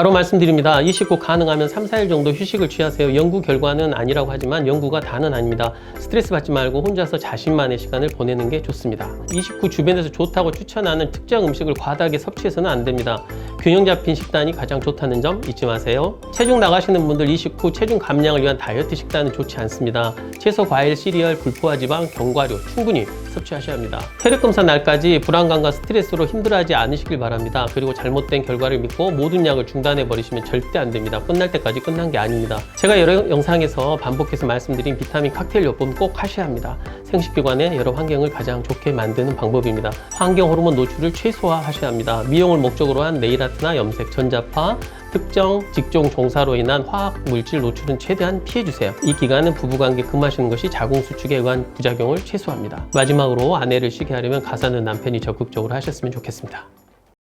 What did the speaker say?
바로 말씀드립니다. 이 식 후 가능하면 3, 4일 정도 휴식을 취하세요. 연구 결과는 아니라고 하지만 연구가 다는 아닙니다. 스트레스 받지 말고 혼자서 자신만의 시간을 보내는 게 좋습니다. 이 식 후 주변에서 좋다고 추천하는 특정 음식을 과다하게 섭취해서는 안 됩니다. 균형 잡힌 식단이 가장 좋다는 점 잊지 마세요. 체중 나가시는 분들 이 식 후 체중 감량을 위한 다이어트 식단은 좋지 않습니다. 채소, 과일, 시리얼, 불포화 지방, 견과류 충분히 섭취하셔야 합니다. 혈액 검사 날까지 불안감과 스트레스로 힘들어하지 않으시길 바랍니다. 그리고 잘못된 결과를 믿고 모든 약을 중단해 버리시면 절대 안 됩니다. 끝날 때까지 끝난 게 아닙니다. 제가 여러 영상에서 반복해서 말씀드린 비타민 칵테일 요법 꼭 하셔야 합니다. 생식기관의 여러 환경을 가장 좋게 만드는 방법입니다. 환경 호르몬 노출을 최소화하셔야 합니다. 미용을 목적으로 한 네일 아트나 염색, 전자파, 특정 직종 종사로 인한 화학 물질 노출은 최대한 피해 주세요. 이 기간은 부부관계 금하시는 것이 자궁 수축에 의한 부작용을 최소화합니다. 마지막으로 아내를 쉬게 하려면 가사는 남편이 적극적으로 하셨으면 좋겠습니다.